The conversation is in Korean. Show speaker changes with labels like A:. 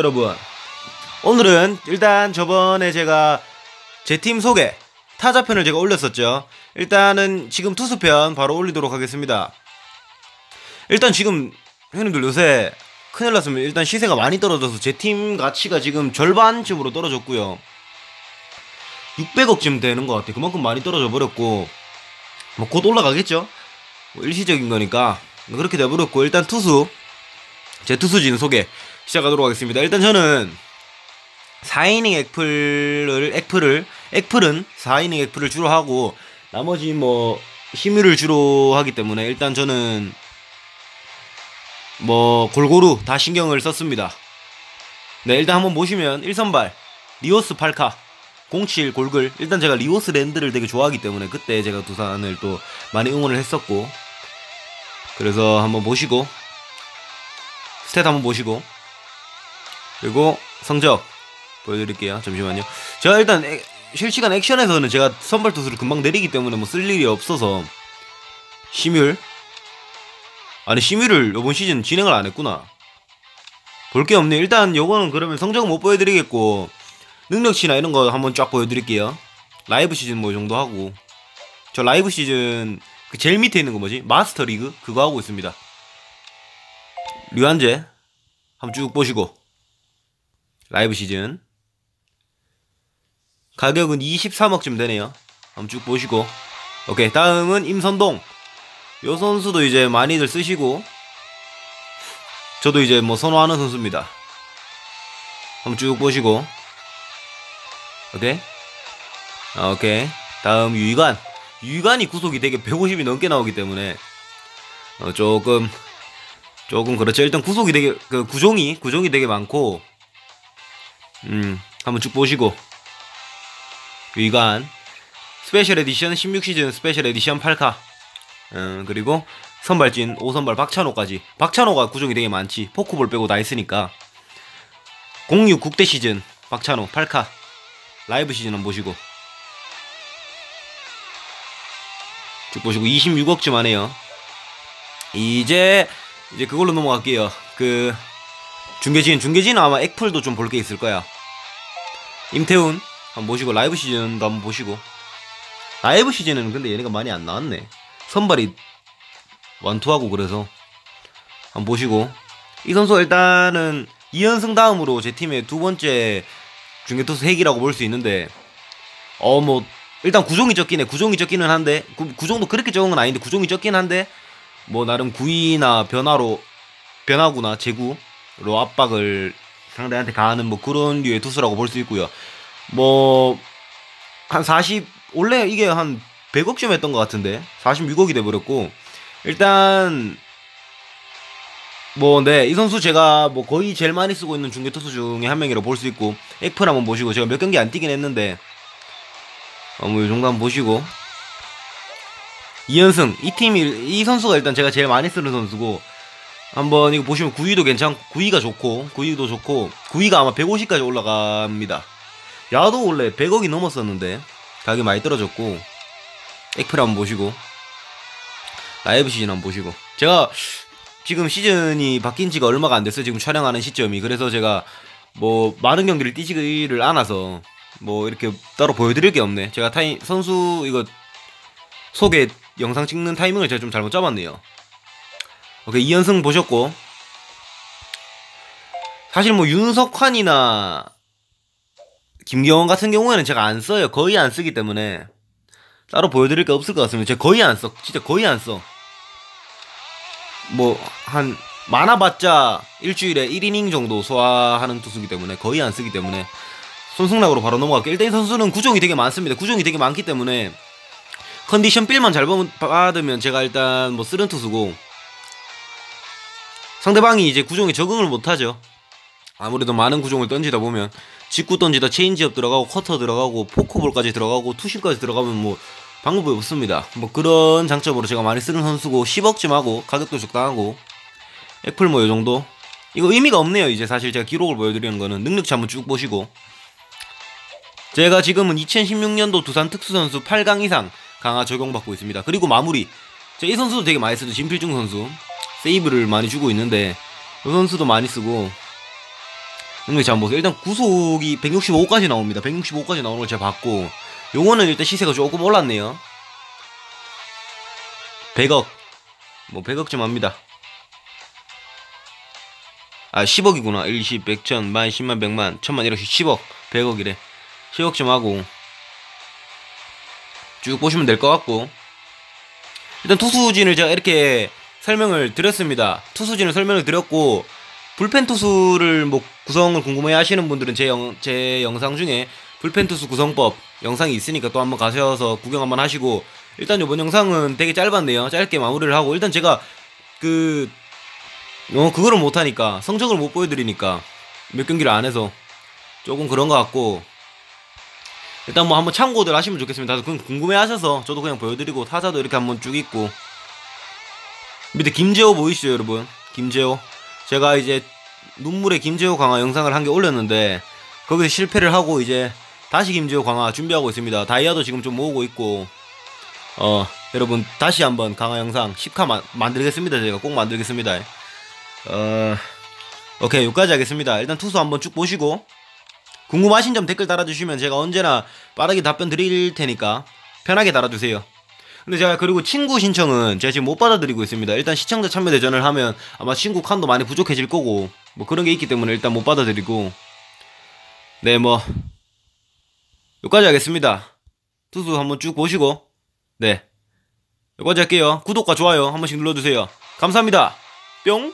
A: 여러분 오늘은 일단 저번에 제가 제 팀 소개 타자편을 제가 올렸었죠. 일단은 지금 투수편 바로 올리도록 하겠습니다. 일단 지금 형님들 요새 큰일 났습니다. 일단 시세가 많이 떨어져서 제 팀 가치가 지금 절반쯤으로 떨어졌고요. 600억쯤 되는 것 같아요. 그만큼 많이 떨어져 버렸고 뭐 곧 올라가겠죠? 뭐 일시적인 거니까 그렇게 돼버렸고 일단 투수 제 투수진 소개 시작하도록 하겠습니다. 일단 저는 4이닝 액플을 액플을 액플은 4이닝 액플을 주로 하고 나머지 뭐 힘유를 주로 하기 때문에 일단 저는 뭐 골고루 다 신경을 썼습니다. 네, 일단 한번 보시면 1선발 리오스 팔카 07 골글 일단 제가 리오스 랜드를 되게 좋아하기 때문에 그때 제가 두산을 또 많이 응원을 했었고 그래서 한번 보시고 스탯 한번 보시고 그리고 성적 보여드릴게요. 잠시만요. 제가 일단 에, 실시간 액션에서는 제가 선발 투수를 금방 내리기 때문에 뭐 쓸 일이 없어서 심율 아니 심율을 이번 시즌 진행을 안 했구나. 볼 게 없네. 일단 요거는 그러면 성적은 못 보여드리겠고 능력치나 이런 거 한번 쫙 보여드릴게요. 라이브 시즌 뭐 정도 하고 저 라이브 시즌 그 제일 밑에 있는 거 뭐지? 마스터 리그 그거 하고 있습니다. 류한재 한번 쭉 보시고 라이브 시즌. 가격은 23억쯤 되네요. 한번 쭉 보시고. 오케이 다음은 임선동. 요 선수도 이제 많이들 쓰시고. 저도 이제 뭐 선호하는 선수입니다. 한번 쭉 보시고. 오케이. 아, 오케이. 다음 유이관. 유이관이 구속이 되게 150이 넘게 나오기 때문에 어, 조금 조금 그렇죠. 일단 구속이 되게 그 구종이 구종이 되게 많고 음 한번 쭉 보시고. 위관. 스페셜 에디션 16시즌 스페셜 에디션 8카. 음 그리고 선발진 5선발 박찬호까지. 박찬호가 구종이 되게 많지. 포크볼 빼고 다 했으니까. 06 국대 시즌 박찬호 8카. 라이브 시즌 한번 보시고. 쭉 보시고 26억쯤 하네요. 이제 이제 그걸로 넘어갈게요. 그 중계진 중계진은 아마 액플도 좀 볼 게 있을 거야. 임태훈 한번 보시고 라이브 시즌도 한번 보시고. 라이브 시즌은 근데 얘네가 많이 안 나왔네. 선발이 완투하고 그래서 한번 보시고. 이 선수 일단은 이현승 다음으로 제 팀의 두 번째 중계투수 핵이라고 볼 수 있는데 어 뭐 일단 구종이 적긴 해 구종이 적기는 한데 구, 구종도 그렇게 적은 건 아닌데 구종이 적긴 한데 뭐 나름 구위나 변화로 변화구나 제구로 압박을 상대한테 가하는 뭐 그런 류의 투수라고 볼 수 있고요. 뭐 한 40 원래 이게 한 100억쯤 했던 것 같은데 46억이 돼 버렸고 일단 뭐 네 이 선수 제가 뭐 거의 제일 많이 쓰고 있는 중계 투수 중에 한 명이라고 볼 수 있고 액플 한번 보시고 제가 몇 경기 안 뛰긴 했는데 어 뭐 이 정도 한번 보시고 이현승 이 팀이 이 선수가 일단 제가 제일 많이 쓰는 선수고 한번 이거 보시면 구위도 괜찮고 구위가 좋고 구위도 좋고 구위가 아마 150까지 올라갑니다. 야도 원래 100억이 넘었었는데 가격이 많이 떨어졌고 액플 한번 보시고 라이브 시즌 한번 보시고 제가 지금 시즌이 바뀐 지가 얼마가 안 됐어요. 지금 촬영하는 시점이. 그래서 제가 뭐 많은 경기를 뛰지를 않아서 뭐 이렇게 따로 보여드릴 게 없네. 제가 타임 선수 이거 소개 영상 찍는 타이밍을 제가 좀 잘못 잡았네요. 오케이 이연승 보셨고 사실 뭐 윤석환이나 김경원 같은 경우에는 제가 안 써요. 거의 안 쓰기 때문에 따로 보여드릴 게 없을 것 같습니다. 제가 거의 안 써. 진짜 거의 안 써. 뭐 한 많아봤자 일주일에 1이닝 정도 소화하는 투수기 때문에 거의 안 쓰기 때문에 손승락으로 바로 넘어갈게요. 일단 이 선수는 구종이 되게 많습니다. 구종이 되게 많기 때문에 컨디션 빌만 잘 받으면 제가 일단 뭐 쓰는 투수고 상대방이 이제 구종에 적응을 못하죠. 아무래도 많은 구종을 던지다 보면 직구 던지다 체인지업 들어가고 커터 들어가고 포크볼까지 들어가고 투심까지 들어가면 뭐 방법이 없습니다. 뭐 그런 장점으로 제가 많이 쓰는 선수고 10억쯤 하고 가격도 적당하고 애플 뭐 요 정도 이거 의미가 없네요. 이제 사실 제가 기록을 보여드리는 거는 능력치 한번 쭉 보시고 제가 지금은 2016년도 두산 특수선수 8강 이상 강화 적용받고 있습니다. 그리고 마무리. 이 선수도 되게 많이 쓰죠. 진필중 선수. 세이브를 많이 주고 있는데 이 선수도 많이 쓰고 능력치 한번 보세요. 일단 구속이 165까지 나옵니다. 165까지 나오는 걸 제가 봤고 요거는 일단 시세가 조금 올랐네요. 100억 뭐 100억쯤 합니다. 아 10억이구나 1, 10, 100, 1000, 만, 10만, 100만, 1000만 이렇게 10억 100억이래 10억쯤 하고 쭉 보시면 될 것 같고 일단 투수진을 제가 이렇게 설명을 드렸습니다 투수진을 설명을 드렸고 불펜 투수를 뭐 구성을 궁금해 하시는 분들은 제, 영, 제 영상 중에 불펜 투수 구성법 영상이 있으니까 또 한번 가셔서 구경 한번 하시고 일단 이번 영상은 되게 짧았네요 짧게 마무리를 하고 일단 제가 그 어, 그거를 못 하니까, 성적을 못 보여 드리니까, 몇 경기를 안 해서, 조금 그런 것 같고, 일단 뭐 한번 참고들 하시면 좋겠습니다. 다들 궁금해 하셔서, 저도 그냥 보여드리고, 타자도 이렇게 한번 쭉 있고, 밑에 김재호 보이시죠, 여러분? 김재호. 제가 이제, 눈물의 김재호 강화 영상을 한 개 올렸는데, 거기서 실패를 하고, 이제, 다시 김재호 강화 준비하고 있습니다. 다이아도 지금 좀 모으고 있고, 어, 여러분, 다시 한번 강화 영상 10카 마, 만들겠습니다. 제가 꼭 만들겠습니다. 어, 오케이, 여기까지 하겠습니다. 일단 투수 한번 쭉 보시고, 궁금하신 점 댓글 달아주시면 제가 언제나 빠르게 답변 드릴 테니까 편하게 달아주세요. 근데 제가 그리고 친구 신청은 제가 지금 못 받아드리고 있습니다. 일단 시청자 참여 대전을 하면 아마 친구 칸도 많이 부족해질 거고, 뭐 그런 게 있기 때문에 일단 못 받아드리고, 네, 뭐, 여기까지 하겠습니다. 투수 한번 쭉 보시고, 네. 여기까지 할게요. 구독과 좋아요 한 번씩 눌러주세요. 감사합니다. 뿅!